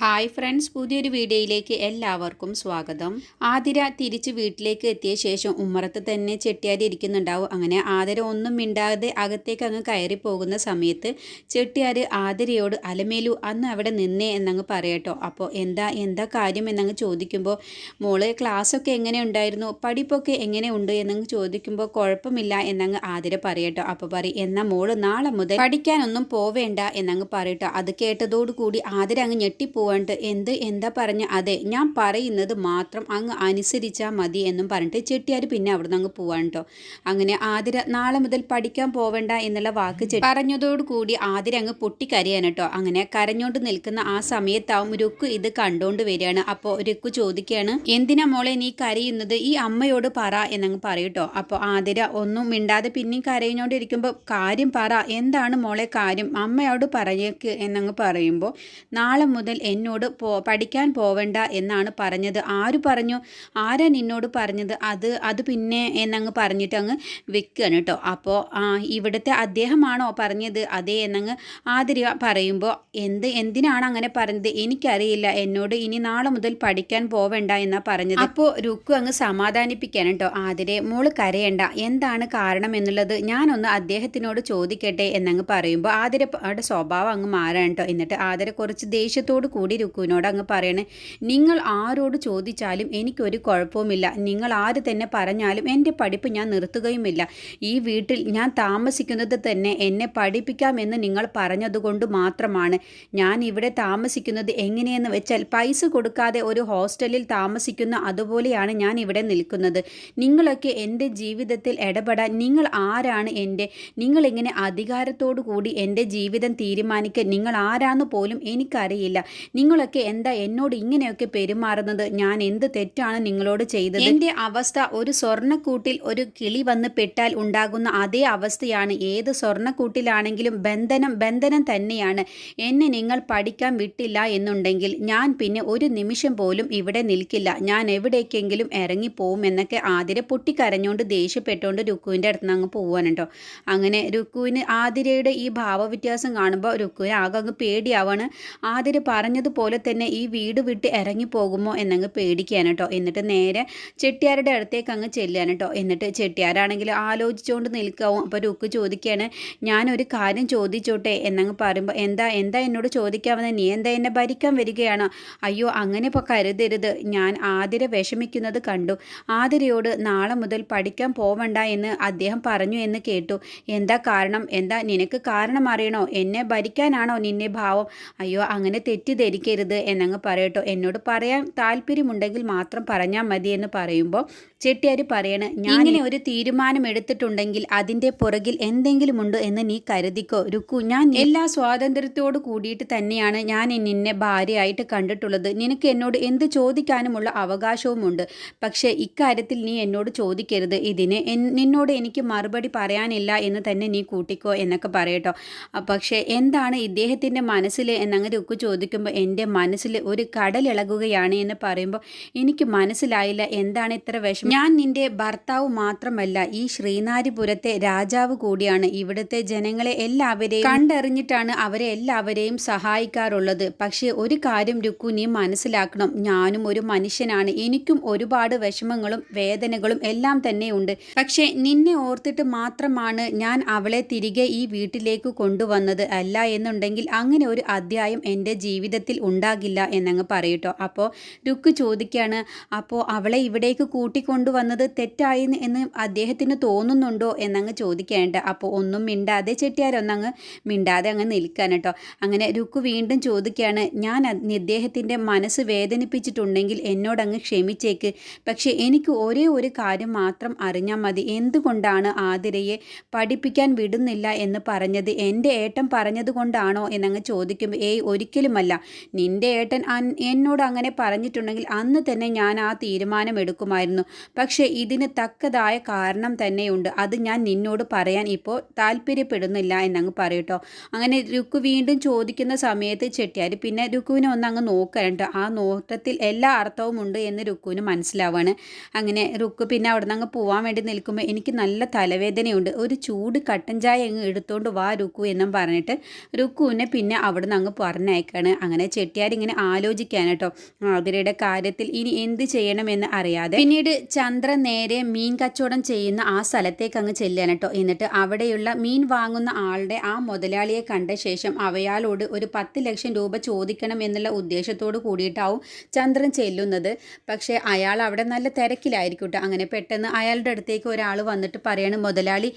Hi friends പുതിയൊരു വീഡിയോയിലേക്ക് എല്ലാവർക്കും സ്വാഗതം. ആതിര തിരിച്ച് വീട്ടിലേക്ക് എത്തിയ ശേഷം ഉമ്മറത്ത് തന്നെ ചെട്ടിയാരി ഇരിക്കുന്നുണ്ടാവും അങ്ങനെ ആതിര ഒന്നും മിണ്ടാതെ അകത്തേക്ക് അങ്ങ് കയറി പോകുന്ന സമയത്ത് ചെട്ടിയാർ ആതിരയോട് അലമേലു അന്ന് അവിടെ നിന്നേ എന്നങ്ങ് പറയട്ടോ. അപ്പോൾ എന്താ എന്താ കാര്യം എന്നങ്ങ് ചോദിക്കുമ്പോൾ മോൾ ക്ലാസ്സൊക്കെ എങ്ങനെ ഉണ്ടായിരുന്നു? പഠിപ്പൊക്കെ എങ്ങനെ ഉണ്ട്? എന്നങ്ങ് ചോദിക്കുമ്പോൾ കുഴപ്പമില്ല എന്നങ്ങ് ആതിര പറയട്ടോ. അപ്പോൾ പറയും എന്നാൽ മോൾ നാളെ മുതൽ പഠിക്കാനൊന്നും പോവേണ്ട എന്നങ്ങ് പറയട്ടോ. അത് കേട്ടതോടുകൂടി ആതിര അങ്ങ് ഞെട്ടിപ്പോവാണ്ട് എന്ത് എന്താ പറഞ്ഞ? അതെ ഞാൻ പറയുന്നത് മാത്രം അങ്ങ് അനുസരിച്ചാൽ മതി എന്നും പറഞ്ഞിട്ട് ചെട്ടിയാർ പിന്നെ അവിടുന്ന് അങ്ങ് പോവാൻ കേട്ടോ അങ്ങനെ ആതിര നാളെ മുതൽ പഠിക്കാൻ പോവേണ്ട എന്നുള്ള വാക്ക് പറഞ്ഞതോടുകൂടി ആതിര അങ്ങ് പൊട്ടിക്കരയാണ് കേട്ടോ അങ്ങനെ കരഞ്ഞോണ്ട് നിൽക്കുന്ന ആ സമയത്താവും രുക്കു ഇത് കണ്ടോണ്ട് വരികയാണ്. അപ്പോൾ രുക്കു ചോദിക്കുകയാണ് എന്തിനാ മോളെ നീ കരയുന്നത്? ഈ അമ്മയോട് പറ എന്നങ്ങ് പറയൂട്ടോ അപ്പോൾ ആതിര ഒന്നും മിണ്ടാതെ പിന്നെയും കരഞ്ഞോണ്ടിരിക്കുമ്പോൾ കാര്യം പറ. എന്താണ് മോളെ കാര്യം? അമ്മയോട് പറയക്ക് എന്നങ്ങ് പറയുമ്പോൾ നാളെ മുതൽ എന്നോട് പോ പഠിക്കാൻ പോവണ്ട എന്നാണ് പറഞ്ഞത്. ആര് പറഞ്ഞു? ആരാ നിന്നോട് പറഞ്ഞത്? അത് അത് പിന്നെ എന്നങ്ങ് പറഞ്ഞിട്ട് അങ്ങ് വെക്കുകയാണ് കേട്ടോ. അപ്പോൾ ഇവിടുത്തെ അദ്ദേഹമാണോ പറഞ്ഞത്? അതേ എന്നങ്ങ് ആതിര പറയുമ്പോൾ എന്ത് എന്തിനാണ് അങ്ങനെ പറഞ്ഞത്? എനിക്കറിയില്ല. എന്നോട് ഇനി നാളെ മുതൽ പഠിക്കാൻ പോവണ്ട എന്നാ പറഞ്ഞത്. അപ്പോൾ രുക്കു അങ്ങ് സമാധാനിപ്പിക്കാൻ കേട്ടോ. ആതിരെ മോൾ കരയണ്ട. എന്താണ് കാരണം എന്നുള്ളത് ഞാനൊന്ന് അദ്ദേഹത്തിനോട് ചോദിക്കട്ടെ എന്നങ്ങ് പറയുമ്പോൾ ആതിര സ്വഭാവം അങ്ങ് മാറാൻ കേട്ടോ. എന്നിട്ട് ആതിര കുറച്ച് ദേഷ്യത്തോട് കൂടി രുക്കുവിനോട് അങ്ങ് പറയണേ. നിങ്ങൾ ആരോട് ചോദിച്ചാലും എനിക്കൊരു കുഴപ്പവുമില്ല. നിങ്ങൾ ആര് തന്നെ പറഞ്ഞാലും എന്റെ പഠിപ്പ് ഞാൻ നിർത്തുകയുമില്ല. ഈ വീട്ടിൽ ഞാൻ താമസിക്കുന്നത് തന്നെ എന്നെ പഠിപ്പിക്കാമെന്ന് നിങ്ങൾ പറഞ്ഞതുകൊണ്ട് മാത്രമാണ്. ഞാൻ ഇവിടെ താമസിക്കുന്നത് എങ്ങനെയെന്ന് വെച്ചാൽ പൈസ കൊടുക്കാതെ ഒരു ഹോസ്റ്റലിൽ താമസിക്കുന്ന അതുപോലെയാണ് ഞാൻ ഇവിടെ നിൽക്കുന്നത്. നിങ്ങളൊക്കെ എന്റെ ജീവിതത്തിൽ ഇടപെടാൻ നിങ്ങൾ ആരാണ് എന്റെ നിങ്ങളിങ്ങനെ അധികാരത്തോടു കൂടി എന്റെ ജീവിതം തീരുമാനിക്കാൻ നിങ്ങൾ ആരാന്ന് പോലും എനിക്കറിയില്ല. നിങ്ങളൊക്കെ എന്താ എന്നോട് ഇങ്ങനെയൊക്കെ പെരുമാറുന്നത്? ഞാൻ എന്ത് തെറ്റാണ് നിങ്ങളോട് ചെയ്തത്? എന്റെ അവസ്ഥ ഒരു സ്വർണക്കൂട്ടിൽ ഒരു കിളി വന്ന് പെട്ടാൽ ഉണ്ടാകുന്ന അതേ അവസ്ഥയാണ്. ഏത് സ്വർണക്കൂട്ടിലാണെങ്കിലും ബന്ധനം ബന്ധനം തന്നെയാണ്. എന്നെ നിങ്ങൾ പഠിക്കാൻ വിട്ടില്ല എന്നുണ്ടെങ്കിൽ ഞാൻ പിന്നെ ഒരു നിമിഷം പോലും ഇവിടെ നിൽക്കില്ല. ഞാൻ എവിടേക്കെങ്കിലും ഇറങ്ങിപ്പോവും എന്നൊക്കെ ആതിര പൊട്ടിക്കരഞ്ഞുകൊണ്ട് ദേഷ്യപ്പെട്ടുകൊണ്ട് രുക്കുവിന്റെ അടുത്ത് നിന്ന് അങ്ങ് പോവാനുണ്ടോ? അങ്ങനെ രുക്കുവിന് ആതിരയുടെ ഈ ഭാവവ്യത്യാസം കാണുമ്പോൾ രുക്കുവിന് ആകെ അങ്ങ് പേടിയാവാണ്. ആതിര പറഞ്ഞതുപോലെ തന്നെ ഈ വീട് വിട്ട് ഇറങ്ങിപ്പോകുമോ എന്നങ്ങ് പേടിക്കുകയാണ് കേട്ടോ എന്നിട്ട് നേരെ ചെട്ടിയാരുടെ അടുത്തേക്ക് അങ്ങ് ചെല്ലുകയാണ് കേട്ടോ എന്നിട്ട് ചെട്ടിയാരാണെങ്കിൽ ആലോചിച്ചുകൊണ്ട് നിൽക്കാവും. അപ്പോൾ രുക്ക് ചോദിക്കുകയാണ് ഞാനൊരു കാര്യം ചോദിച്ചോട്ടെ? എന്നങ്ങ് പറയുമ്പോൾ എന്താ എന്താ എന്നോട് ചോദിക്കാമെന്ന് നീ എന്താ എന്നെ ഭരിക്കാൻ വരികയാണോ? അയ്യോ അങ്ങനെ ഇപ്പോൾ കരുതരുത്. ഞാൻ ആതിര വിഷമിക്കുന്നത് കണ്ടു. ആതിരയോട് നാളെ മുതൽ പഠിക്കാൻ പോവണ്ട എന്ന് അദ്ദേഹം പറഞ്ഞു എന്ന് കേട്ടു. എന്താ കാരണം? എന്താ? നിനക്ക് കാരണം അറിയണോ? എന്നെ ഭരിക്കാനാണോ നിന്നെ ഭാവം? അയ്യോ അങ്ങനെ തെറ്റിദ്ധരിക്കരുത് എന്നങ്ങ് പറയട്ടോ. എന്നോട് പറയാൻ താല്പര്യമുണ്ടെങ്കിൽ മാത്രം പറഞ്ഞാൽ മതി എന്ന് പറയുമ്പോൾ ചെട്ടിയാർ പറയണ ഞാൻ ഇങ്ങനെ ഒരു തീരുമാനം എടുത്തിട്ടുണ്ടെങ്കിൽ അതിന്റെ പുറകിൽ എന്തെങ്കിലും ഉണ്ടോ എന്ന് നീ കരുതിക്കോ രുക്കു. ഞാൻ എല്ലാ സ്വാതന്ത്ര്യത്തോട് കൂടിയിട്ട് തന്നെയാണ് ഞാൻ നിന്നെ ഭാര്യയായിട്ട് കണ്ടിട്ടുള്ളത്. നിനക്ക് എന്നോട് എന്ത് ചോദിക്കാനുമുള്ള അവകാശവുമുണ്ട്? പക്ഷേ ഇക്കാര്യത്തിൽ നീ എന്നോട് ചോദിക്കരുത്. ഇതിന് നിന്നോട് എനിക്ക് മറുപടി പറയാനില്ല എന്ന് തന്നെ നീ കൂട്ടിക്കോ എന്നൊക്കെ പറയട്ടോ. പക്ഷേ എന്താണ് ഇദ്ദേഹത്തിന്റെ മനസ്സിൽ എന്നങ്ങ് രുക്കു ചോദിക്കുമ്പോൾ എന്റെ മനസ്സിൽ ഒരു കടലിളകുകയാണ് എന്ന് പറയുമ്പോൾ എനിക്ക് മനസ്സിലായില്ല. എന്താണ് ഇത്ര വിഷമം? ഞാൻ നിന്റെ ഭർത്താവ് മാത്രമല്ല ഈ ശ്രീനാരിപുരത്തെ രാജാവ് കൂടിയാണ്. ഇവിടുത്തെ ജനങ്ങളെ എല്ലാവരെയും കണ്ടറിഞ്ഞിട്ടാണ് അവരെ എല്ലാവരെയും സഹായിക്കാറുള്ളത്. പക്ഷേ ഒരു കാര്യം രുക്കു നീ മനസ്സിലാക്കണം. ഞാനും ഒരു മനുഷ്യനാണ്. എനിക്കും ഒരുപാട് വിഷമങ്ങളും വേദനകളും എല്ലാം തന്നെയുണ്ട് പക്ഷേ നിന്നെ ഓർത്തിട്ട് മാത്രമാണ് ഞാൻ അവളെ തിരികെ ഈ വീട്ടിലേക്ക് കൊണ്ടുവന്നത്. അല്ല എന്നുണ്ടെങ്കിൽ അങ്ങനെ ഒരു അധ്യായം എന്റെ ജീവിതത്തിൽ ഉണ്ടാകില്ല എന്നങ്ങ് പറയൂട്ടോ അപ്പോൾ രുക്കു ചോദിക്കുകയാണ് അപ്പോൾ അവളെ ഇവിടേക്ക് കൂട്ടിക്കൊണ്ടുവന്നത് തെറ്റായി എന്ന് അദ്ദേഹത്തിന് തോന്നുന്നുണ്ടോ എന്നങ്ങ് ചോദിക്കേണ്ട. അപ്പോൾ ഒന്നും മിണ്ടാതെ ചെട്ടിയാരൊന്നങ്ങ് മിണ്ടാതെ അങ്ങ് നിൽക്കാൻ കേട്ടോ. അങ്ങനെ രുക്ക് വീണ്ടും ചോദിക്കുകയാണ് ഞാൻ ഇദ്ദേഹത്തിന്റെ മനസ്സ് വേദനിപ്പിച്ചിട്ടുണ്ടെങ്കിൽ എന്നോടങ്ങ് ക്ഷമിച്ചേക്ക്. പക്ഷേ എനിക്ക് ഒരേ ഒരു കാര്യം മാത്രം അറിഞ്ഞാൽ മതി. എന്തുകൊണ്ടാണ് ആതിരയെ പഠിപ്പിക്കാൻ വിടുന്നില്ല എന്ന് പറഞ്ഞത്? എന്റെ ഏട്ടൻ പറഞ്ഞത് കൊണ്ടാണോ? എന്നങ്ങ് ചോദിക്കുമ്പോൾ ഏയ് ഒരിക്കലുമല്ല. നിന്റെ ഏട്ടൻ എന്നോട് അങ്ങനെ പറഞ്ഞിട്ടുണ്ടെങ്കിൽ അന്ന് തന്നെ ഞാൻ ആ തീരുമാനം എടുക്കുമായിരുന്നു പക്ഷേ ഇതിന് തക്കതായ കാരണം തന്നെയുണ്ട്. അത് ഞാൻ നിന്നോട് പറയാൻ ഇപ്പോൾ താല്പര്യപ്പെടുന്നില്ല എന്നങ്ങ് പറയട്ടോ അങ്ങനെ രുക്കു വീണ്ടും ചോദിക്കുന്ന സമയത്ത് ചെട്ടിയാർ പിന്നെ രുക്കുവിനെ ഒന്ന് അങ്ങ് നോക്കണ്ട ആ നോട്ടത്തിൽ എല്ലാ അർത്ഥവും ഉണ്ട് എന്ന് രുക്കുവിന് മനസ്സിലാവാണ്. അങ്ങനെ രുക്കു പിന്നെ അവിടെ നിന്ന് അങ്ങ് പോവാൻ വേണ്ടി നിൽക്കുമ്പോൾ എനിക്ക് നല്ല തലവേദനയുണ്ട്. ഒരു ചൂട് കട്ടൻ ചായ അങ്ങ് എടുത്തുകൊണ്ട് വാ രുക്കു എന്നും പറഞ്ഞിട്ട് രുക്കുവിനെ പിന്നെ അവിടെ നിന്ന് അങ്ങ് പറഞ്ഞയക്കാണ്. അങ്ങനെ ചെട്ടിയാർ ഇങ്ങനെ ആലോചിക്കാൻ ആതിരയുടെ കാര്യത്തിൽ ഇനി എന്ത് ചെയ്യണമെന്ന് അറിയാതെ. പിന്നീട് ചന്ദ്ര നേരെ മീൻ കച്ചവടം ചെയ്യുന്ന ആ സ്ഥലത്തേക്ക് അങ്ങ് ചെല്ലാൻ കേട്ടോ. എന്നിട്ട് അവിടെയുള്ള മീൻ വാങ്ങുന്ന ആളുടെ ആ മുതലാളിയെ കണ്ട ശേഷം അവയാളോട് ഒരു പത്ത് ലക്ഷം രൂപ ചോദിക്കണം എന്നുള്ള ഉദ്ദേശത്തോട് കൂടിയിട്ടാവും ചന്ദ്രൻ ചെല്ലുന്നത്. പക്ഷേ അയാൾ അവിടെ നല്ല തിരക്കിലായിരിക്കും കേട്ടോ. അങ്ങനെ പെട്ടെന്ന് അയാളുടെ അടുത്തേക്ക് ഒരാൾ വന്നിട്ട് പറയാണ് മുതലാളി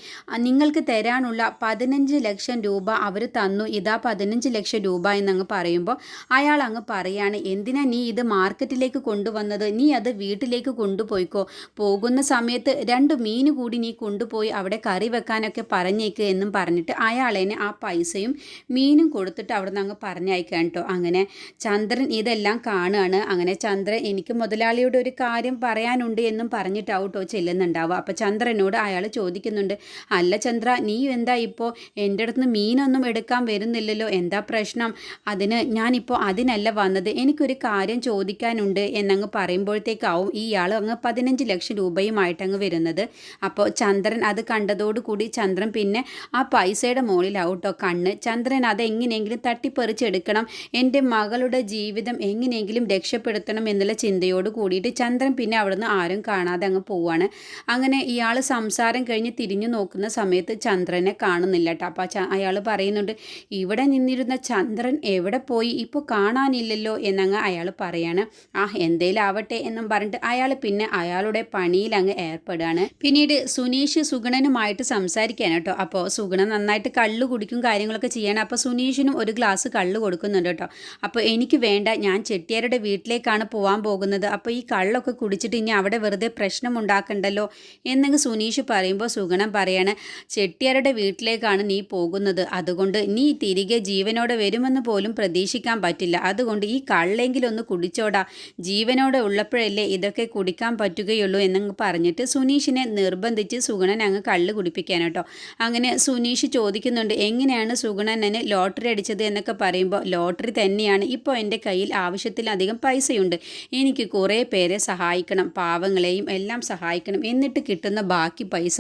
നിങ്ങൾക്ക് തരാനുള്ള പതിനഞ്ച് ലക്ഷം രൂപ അവർ തന്നു. ഇതാ പതിനഞ്ച് ലക്ഷം രൂപ എന്നങ്ങ് പറയുമ്പോൾ അയാൾ അങ്ങ് പറയാണ് എന്തിനാ നീ ഇത് മാർക്കറ്റിലേക്ക് കൊണ്ടുവന്നത്? നീ അത് വീട്ടിലേക്ക് കൊണ്ടുപോയിക്കോ. പോകുന്ന സമയത്ത് രണ്ട് മീൻ കൂടി നീ കൊണ്ടുപോയി അവിടെ കറി വെക്കാനൊക്കെ പറഞ്ഞേക്ക് എന്നും പറഞ്ഞിട്ട് അയാളേനെ ആ പൈസയും മീനും കൊടുത്തിട്ട് അവിടെ നിന്ന് അങ്ങ് പറഞ്ഞയക്കാൻ കേട്ടോ. അങ്ങനെ ചന്ദ്രൻ ഇതെല്ലാം കാണുകയാണ്. അങ്ങനെ ചന്ദ്രൻ എനിക്ക് മുതലാളിയോട് ഒരു കാര്യം പറയാനുണ്ട് എന്നും പറഞ്ഞിട്ടാവും കേട്ടോ ചെല്ലുന്നുണ്ടാവുക. അപ്പോൾ ചന്ദ്രനോട് അയാൾ ചോദിക്കുന്നുണ്ട് അല്ല ചന്ദ്ര നീ എന്താ ഇപ്പോൾ എന്റെ അടുത്ത് നിന്ന് മീനൊന്നും എടുക്കാൻ വരുന്നില്ലല്ലോ. എന്താ പ്രശ്നം? അതിന് ഞാനിപ്പോൾ അതിനല്ല വന്നത്. എനിക്കൊരു കാര്യം ചോദിക്കാനുണ്ട് എന്നങ്ങ് പറയുമ്പോഴത്തേക്കാവും ഇയാൾ അങ്ങ് പതിനഞ്ച് ലക്ഷം രൂപയുമായിട്ട് അങ്ങ് വരുന്നത്. അപ്പോൾ ചന്ദ്രൻ അത് കണ്ടതോടുകൂടി ചന്ദ്രൻ പിന്നെ ആ പൈസയുടെ മുകളിലാവും കേട്ടോ കണ്ണ്. ചന്ദ്രൻ അത് എങ്ങനെയെങ്കിലും തട്ടിപ്പറിച്ചെടുക്കണം. എന്റെ മകളുടെ ജീവിതം എങ്ങനെയെങ്കിലും രക്ഷപ്പെടുത്തണം എന്നുള്ള ചിന്തയോട് കൂടിയിട്ട് ചന്ദ്രൻ പിന്നെ അവിടുന്ന് ആരും കാണാതെ അങ്ങ് പോവാണ്. അങ്ങനെ ഇയാൾ സംസാരം കഴിഞ്ഞ് തിരിഞ്ഞു നോക്കുന്ന സമയത്ത് ചന്ദ്രനെ കാണുന്നില്ല കേട്ടോ. അപ്പോൾ അയാൾ പറയുന്നുണ്ട് ഇവിടെ നിന്നിരുന്ന ചന്ദ്രൻ എവിടെ പോയി? ഇപ്പോൾ കാണാനില്ലല്ലോ എന്നങ്ങ് അയാൾ പറയാണ്. ആ എന്തേലും ആവട്ടെ എന്നും പറഞ്ഞിട്ട് അയാൾ പിന്നെ അയാളുടെ പണിയിൽ അങ്ങ് ഏർപ്പെടുകയാണ്. പിന്നീട് സുനീഷ് സുഗണനുമായിട്ട് സംസാരിക്കാൻ കേട്ടോ. അപ്പോൾ സുഗണൻ നന്നായിട്ട് കള്ള് കുടിക്കും കാര്യങ്ങളൊക്കെ ചെയ്യണം. അപ്പോൾ സുനീഷിനും ഒരു ഗ്ലാസ് കള്ള് കൊടുക്കുന്നുണ്ട് കേട്ടോ. അപ്പോൾ എനിക്ക് വേണ്ട ഞാൻ ചെട്ടിയാരുടെ വീട്ടിലേക്കാണ് പോകാൻ പോകുന്നത്. അപ്പോൾ ഈ കള്ളൊക്കെ കുടിച്ചിട്ട് ഇനി അവിടെ വെറുതെ പ്രശ്നം ഉണ്ടാക്കണ്ടല്ലോ എന്നങ്ങ് സുനീഷ് പറയുമ്പോൾ സുഗണൻ പറയാണ് ചെട്ടിയാരുടെ വീട്ടിലേക്കാണ് നീ പോകുന്നത്. അതുകൊണ്ട് നീ തിരികെ ജീവനോടെ വരുമെന്ന് പോലും പ്രതീക്ഷിക്കാൻ പറ്റില്ല. അതുകൊണ്ട് ഈ കള്ളെങ്കിലൊന്ന് കുടിച്ചോടാ. ജീവനോടെ ഉള്ളപ്പോഴല്ലേ ഇതൊക്കെ കുടിക്കാൻ പറ്റുകയുള്ളൂ എന്നങ്ങ് പറഞ്ഞിട്ട് സുനീഷിനെ നിർബന്ധിച്ച് സുഗുണൻ അങ്ങ് കള്ള് കുടിപ്പിക്കാൻ കേട്ടോ. അങ്ങനെ സുനീഷ് ചോദിക്കുന്നുണ്ട് എങ്ങനെയാണ് സുഗുണനെ ലോട്ടറി അടിച്ചത് എന്നൊക്കെ പറയുമ്പോൾ ലോട്ടറി തന്നെയാണ്. ഇപ്പോൾ എന്റെ കയ്യിൽ ആവശ്യത്തിലധികം പൈസയുണ്ട്. എനിക്ക് കുറേ പേരെ സഹായിക്കണം പാവങ്ങളെയും എല്ലാം സഹായിക്കണം. എന്നിട്ട് കിട്ടുന്ന ബാക്കി പൈസ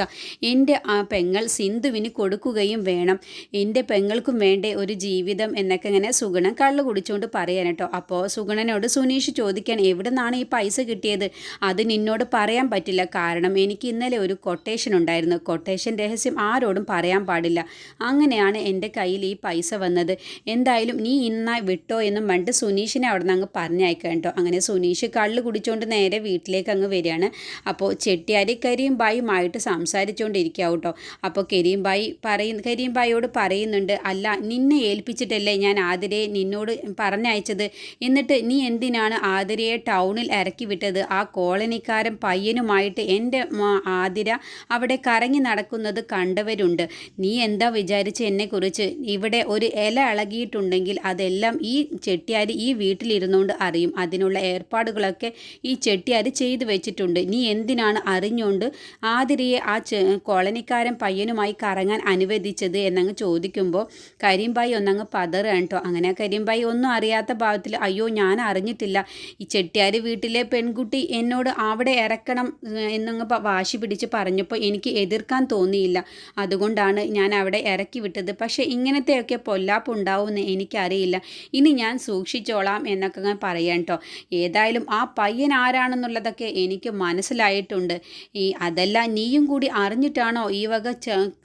എന്റെ ആ പെങ്ങൾ സിന്ധുവിന് കൊടുക്കുകയും വേണം. എന്റെ പെങ്ങൾക്കും വേണ്ടേ ഒരു ജീവിതം എന്നൊക്കെ ഇങ്ങനെ സുഗുണൻ കള്ള് കുടിച്ചുകൊണ്ട് പറയാനട്ടോ അപ്പോൾ സുഗുണനോട് സുനീഷ് ചോദിക്കാൻ എവിടെ നിന്നാണ് ഈ പൈസ കിട്ടിയത്? അത് നിന്നോട് പറയാൻ പറ്റില്ല. കാരണം എനിക്ക് ഇന്നലെ ഒരു കൊട്ടേഷൻ ഉണ്ടായിരുന്നു. കൊട്ടേഷൻ രഹസ്യം ആരോടും പറയാൻ പാടില്ല. അങ്ങനെയാണ് എന്റെ കയ്യിൽ ഈ പൈസ വന്നത്. എന്തായാലും നീ ഇന്ന വിട്ടോ എന്നും പറഞ്ഞിട്ട് സുനീഷിനെ അവിടെ നിന്ന് അങ്ങ് കേട്ടോ. അങ്ങനെ സുനീഷ് കള്ള് കുടിച്ചുകൊണ്ട് നേരെ വീട്ടിലേക്ക് അങ്ങ് വരികയാണ്. അപ്പോൾ ചെട്ടിയാരി കരീംബായുമായിട്ട് സംസാരിച്ചുകൊണ്ടിരിക്കുക കേട്ടോ. അപ്പോൾ കരീംബായി പറയുന്ന കരീംബായിയോട് പറയുന്നുണ്ട് അല്ല നിന്നെ ഏൽപ്പിച്ചിട്ടല്ലേ ഞാൻ ആതിരയെ നിന്നോട് പറഞ്ഞയച്ചത്? എന്നിട്ട് നീ എന്തിനാണ് ആതിരയെ ടൗണിൽ ഇറക്കി വിട്ടത്? ആ കോളനിക്കാരൻ പയ്യനുമായിട്ട് എന്റെ ആതിര അവിടെ കറങ്ങി നടക്കുന്നത് കണ്ടവരുണ്ട്. നീ എന്താ വിചാരിച്ച് എന്നെക്കുറിച്ച്? ഇവിടെ ഒരു ഇല ഇളകിയിട്ടുണ്ടെങ്കിൽ അതെല്ലാം ഈ ചെട്ടിയാർ ഈ വീട്ടിലിരുന്നുകൊണ്ട് അറിയും. അതിനുള്ള ഏർപ്പാടുകളൊക്കെ ഈ ചെട്ടിയാർ ചെയ്തു വെച്ചിട്ടുണ്ട്. നീ എന്തിനാണ് അറിഞ്ഞുകൊണ്ട് ആതിരയെ ആ കോളനിക്കാരൻ പയ്യനുമായി കറങ്ങാൻ അനുവദിച്ചത് എന്നങ്ങ് ചോദിക്കുമ്പോൾ കരിമ്പായി ഒന്നങ്ങ് പതറുകയാണ് കേട്ടോ. അങ്ങനെ കരിമ്പായി ഒന്നും അറിയാത്ത ഭാവത്തിൽ അയ്യോ ഞാൻ അറിഞ്ഞിട്ടില്ല. ഈ ചെട്ടിയാർ വീട്ടിലെ പെൺകുട്ടി എന്നോട് അവിടെ ഇറക്കണം എന്നങ്ങ് വാശി പിടിച്ച് പറഞ്ഞപ്പോൾ എനിക്ക് എതിർക്കാൻ തോന്നിയില്ല. അതുകൊണ്ടാണ് ഞാൻ അവിടെ ഇറക്കി വിട്ടത്. പക്ഷേ ഇങ്ങനത്തെയൊക്കെ പൊല്ലാപ്പ് ഉണ്ടാവുമെന്ന് എനിക്കറിയില്ല. ഇനി ഞാൻ സൂക്ഷിച്ചോളാം എന്നൊക്കെ ഞാൻ പറയാം കേട്ടോ ഏതായാലും ആ പയ്യൻ ആരാണെന്നുള്ളതൊക്കെ എനിക്ക് മനസ്സിലായിട്ടുണ്ട്. ഈ അതല്ല നീയും കൂടി അറിഞ്ഞിട്ടാണോ ഈ വക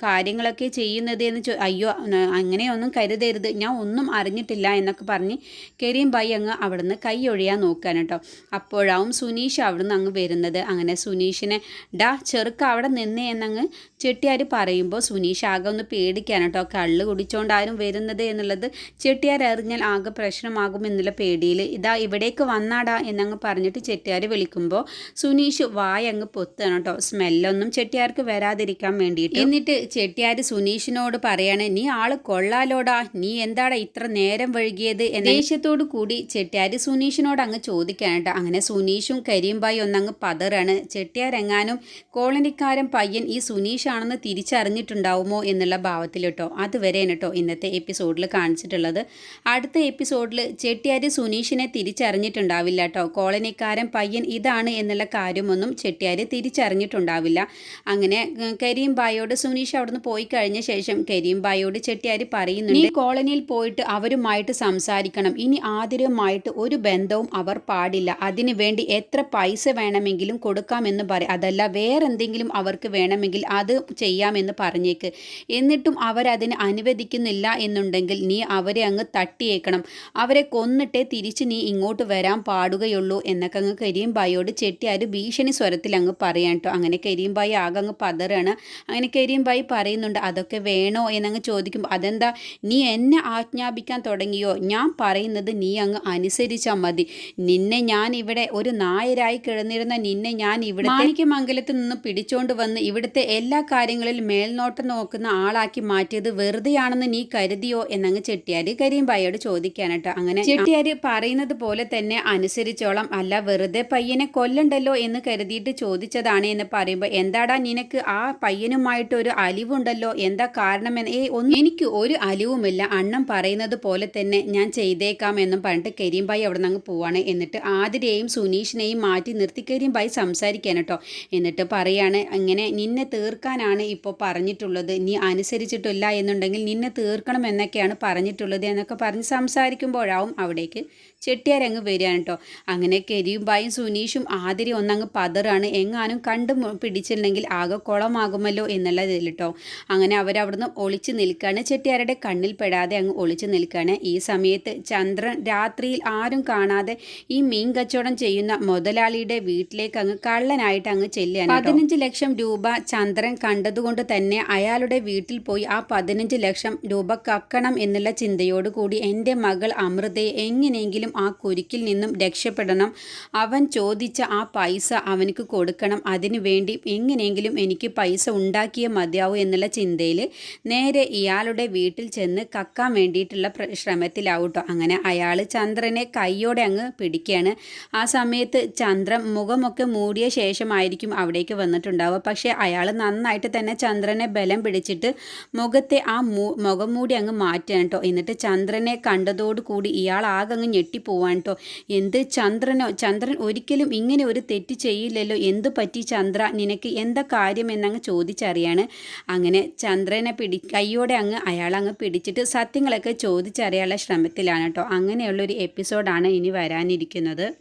കാര്യങ്ങളൊക്കെ ചെയ്യുന്നത് എന്ന് ചോ അയ്യോ അങ്ങനെയൊന്നും കരുതരുത്. ഞാൻ ഒന്നും അറിഞ്ഞിട്ടില്ല എന്നൊക്കെ പറഞ്ഞ് കരീം ബൈ അങ്ങ് അവിടുന്ന് കൈ ഒഴിയാൻ നോക്കാൻ കേട്ടോ അപ്പോഴാവും സുനീഷ് അവിടുന്ന് അങ്ങ് വരുന്നത്. അങ്ങനെ സുനീഷിനെ ഡാ ചെറുക്ക അവിടെ നിന്നേ എന്നങ്ങ് ചെട്ടിയാർ പറയുമ്പോൾ സുനീഷ് ആകെ ഒന്ന് പേടിക്കാൻ കേട്ടോ. കള്ള് കുടിച്ചോണ്ട് ആരും വരുന്നത് എന്നുള്ളത് ചെട്ടിയാർ അറിഞ്ഞാൽ ആകെ പ്രശ്നമാകും എന്നുള്ള പേടിയിൽ. ഇതാ ഇവിടേക്ക് വന്നാടാ എന്നങ്ങ് പറഞ്ഞിട്ട് ചെട്ടിയാർ വിളിക്കുമ്പോൾ സുനീഷ് വായ അങ്ങ് പൊത്താണ് കേട്ടോ. സ്മെല്ലൊന്നും ചെട്ടിയാർക്ക് വരാതിരിക്കാൻ വേണ്ടിയിട്ട്. എന്നിട്ട് ചെട്ടിയാർ സുനീഷിനോട് പറയാണ് നീ ആൾ കൊള്ളാലോടാ. നീ എന്താടാ ഇത്ര നേരം വഴുകിയത് ദേഷ്യത്തോടു കൂടി ചെട്ടിയാർ സുനീഷിനോട് അങ്ങ് ചോദിക്കാനട്ടോ അങ്ങനെ സുനീഷും കരീംബായി ഒന്നങ്ങ് പത പതറാണ് ചെട്ടിയാരെങ്ങാനും കോളനിക്കാരൻ പയ്യൻ ഈ സുനീഷാണെന്ന് തിരിച്ചറിഞ്ഞിട്ടുണ്ടാവുമോ എന്നുള്ള ഭാവത്തിൽ കേട്ടോ. അതുവരെയാണ് കേട്ടോ ഇന്നത്തെ എപ്പിസോഡിൽ കാണിച്ചിട്ടുള്ളത്. അടുത്ത എപ്പിസോഡിൽ ചെട്ടിയാർ സുനീഷിനെ തിരിച്ചറിഞ്ഞിട്ടുണ്ടാവില്ല കേട്ടോ. കോളനിക്കാരൻ പയ്യൻ ഇതാണ് എന്നുള്ള കാര്യമൊന്നും ചെട്ടിയാർ തിരിച്ചറിഞ്ഞിട്ടുണ്ടാവില്ല. അങ്ങനെ കരീം ബായോട് സുനീഷ് അവിടുന്ന് പോയി കഴിഞ്ഞ ശേഷം കരീം ബായോട് ചെട്ടിയാർ പറയുന്നുണ്ട് ഈ കോളനിയിൽ പോയിട്ട് അവരുമായിട്ട് സംസാരിക്കണം. ഇനി ആതിരയുമായിട്ട് ഒരു ബന്ധവും അവർ പാടില്ല. അതിനു വേണ്ടി എത്ര പൈസ വേണമെങ്കിലും കൊടുക്കാമെന്ന് പറയും അതല്ല വേറെന്തെങ്കിലും അവർക്ക് വേണമെങ്കിൽ അത് ചെയ്യാമെന്ന് പറഞ്ഞേക്ക്. എന്നിട്ടും അവരതിന് അനുവദിക്കുന്നില്ല എന്നുണ്ടെങ്കിൽ നീ അവരെ അങ്ങ് തട്ടിയേക്കണം. അവരെ കൊന്നിട്ടേ തിരിച്ച് നീ ഇങ്ങോട്ട് വരാൻ പാടുകയുള്ളൂ എന്നൊക്കെ അങ്ങ് കരീം ബായോട് ചെട്ടിയാർ ഭീഷണി സ്വരത്തിൽ അങ്ങ് പറയാൻ കേട്ടോ അങ്ങനെ കരീം ബായി ആകെ അങ്ങ് പതറാണ്. അങ്ങനെ കരീം ബായി പറയുന്നുണ്ട് അതൊക്കെ വേണോ? എന്നങ്ങ് ചോദിക്കുമ്പോൾ അതെന്താ? നീ എന്നെ ആജ്ഞാപിക്കാൻ തുടങ്ങിയോ? ഞാൻ പറയുന്നത് നീ അങ്ങ് അനുസരിച്ചാൽ മതി. നിന്നെ ഞാൻ ഇവിടെ ഒരു നായരായി കിടന്നിരുന്ന നിന്നെ ഞാൻ ഇവിടെ മാണിക്യമംഗലത്ത് നിന്ന് പിടിച്ചോണ്ട് വന്ന് ഇവിടുത്തെ എല്ലാ കാര്യങ്ങളിലും മേൽനോട്ടം നോക്കുന്ന ആളാക്കി മാറ്റിയത് വെറുതെയാണെന്ന് നീ കരുതിയോ? എന്നങ്ങ് ചെട്ടിയാര് കരീംബായോട് ചോദിക്കാനട്ടോ അങ്ങനെ ചെട്ടിയാര് പറയുന്നത് പോലെ തന്നെ അനുസരിച്ചോളം. അല്ല വെറുതെ പയ്യനെ കൊല്ലണ്ടല്ലോ എന്ന് കരുതിയിട്ട് ചോദിച്ചതാണ് എന്ന് പറയുമ്പോൾ എന്താടാ നിനക്ക് ആ പയ്യനുമായിട്ട് ഒരു അലിവുണ്ടല്ലോ? എന്താ കാരണമെന്ന് ഏ ഒന്നും എനിക്ക് ഒരു അലിവുമില്ല. അണ്ണം പറയുന്നത് പോലെ തന്നെ ഞാൻ ചെയ്തേക്കാം എന്നും പറഞ്ഞിട്ട് കരീംബായി അവിടെ നിന്ന് അങ്ങ് പോവാണ്. എന്നിട്ട് ആതിരയെയും സുനീഷിനെയും മാറ്റി നിർത്തി. കരീംബായി സംസാരിക്കാൻ കേട്ടോ എന്നിട്ട് പറയാണ് ഇങ്ങനെ നിന്നെ തീർക്കാനാണ് ഇപ്പോൾ പറഞ്ഞിട്ടുള്ളത്. നീ അനുസരിച്ചിട്ടില്ല എന്നുണ്ടെങ്കിൽ നിന്നെ തീർക്കണം എന്നൊക്കെയാണ് പറഞ്ഞിട്ടുള്ളത് എന്നൊക്കെ പറഞ്ഞ് സംസാരിക്കുമ്പോഴാവും അവിടേക്ക് ചെട്ടിയാരങ്ങ് വരികയാണ് കേട്ടോ അങ്ങനെ കരിയുംബായും സുനീഷും ആതിരി ഒന്നങ്ങ് പതറാണ്. എങ്ങാനും കണ്ടു പിടിച്ചില്ലെങ്കിൽ ആകെ കുളമാകുമല്ലോ എന്നുള്ള ഇതിൽ കേട്ടോ അങ്ങനെ അവരവിടുന്ന് ഒളിച്ച് നിൽക്കുകയാണ് ചെട്ടിയാരുടെ കണ്ണിൽ പെടാതെ അങ്ങ് ഒളിച്ച് നിൽക്കുകയാണ് ഈ സമയത്ത് ചന്ദ്രൻ രാത്രിയിൽ ആരും കാണാതെ ഈ മീൻ കച്ചവടം ചെയ്യുന്ന മുതലാളിയുടെ വീട്ടിലേക്ക് അങ്ങ് കള്ളനായിട്ട് അങ്ങ് ചെല്ലുകയാണ് പതിനഞ്ച് ലക്ഷം രൂപ ചന്ദ്രൻ കണ്ടതുകൊണ്ട് തന്നെ അയാളുടെ വീട്ടിൽ പോയി ആ പതിനഞ്ച് ലക്ഷം രൂപ കക്കണം എന്നുള്ള ചിന്തയോട് കൂടി എന്റെ മകൾ അമൃതയെ എങ്ങനെയെങ്കിലും ആ കുരുക്കിൽ നിന്നും രക്ഷപ്പെടണം. അവൻ ചോദിച്ച ആ പൈസ അവനക്ക് കൊടുക്കണം. അതിനു വേണ്ടി എങ്ങനെയെങ്കിലും എനിക്ക് പൈസ ഉണ്ടാക്കിയേ മതിയാവൂ എന്നുള്ള ചിന്തയിൽ നേരെ ഇയാളുടെ വീട്ടിൽ ചെന്ന് കക്കാൻ വേണ്ടിയിട്ടുള്ള ശ്രമത്തിലാവട്ടോ അങ്ങനെ അയാൾ ചന്ദ്രനെ കൈയോടെ അങ്ങ് പിടിക്കുകയാണ്. ആ സമയത്ത് ചന്ദ്രൻ മുഖമൊക്കെ മൂടിയ ശേഷമായിരിക്കും അവിടേക്ക് വന്നിട്ടുണ്ടാവുക. പക്ഷേ അയാൾ നന്നായിട്ട് തന്നെ ചന്ദ്രനെ ബലം പിടിച്ചിട്ട് മുഖത്തെ ആ മുഖം മൂടി അങ്ങ് മാറ്റാൻ കേട്ടോ. എന്നിട്ട് ചന്ദ്രനെ കണ്ടതോടുകൂടി ഇയാൾ ആകെ അങ്ങ് ഞെട്ടിപ്പോവാൻ കേട്ടോ. എന്ത് ചന്ദ്രനോ ചന്ദ്രൻ ഒരിക്കലും ഇങ്ങനെ ഒരു തെറ്റ് ചെയ്യില്ലല്ലോ. എന്ത് പറ്റി ചന്ദ്ര? നിനക്ക് എന്താ കാര്യം എന്നങ്ങ് ചോദിച്ചറിയാണ്. അങ്ങനെ ചന്ദ്രനെ പിടി കൈയോടെ അങ്ങ് അയാൾ അങ്ങ് പിടിച്ചിട്ട് സത്യങ്ങളൊക്കെ ചോദിച്ചറിയാനുള്ള ശ്രമത്തിലാണ് കേട്ടോ. അങ്ങനെയുള്ളൊരു എപ്പിസോഡാണ് ഇനി വരാനിരിക്കുന്നത്.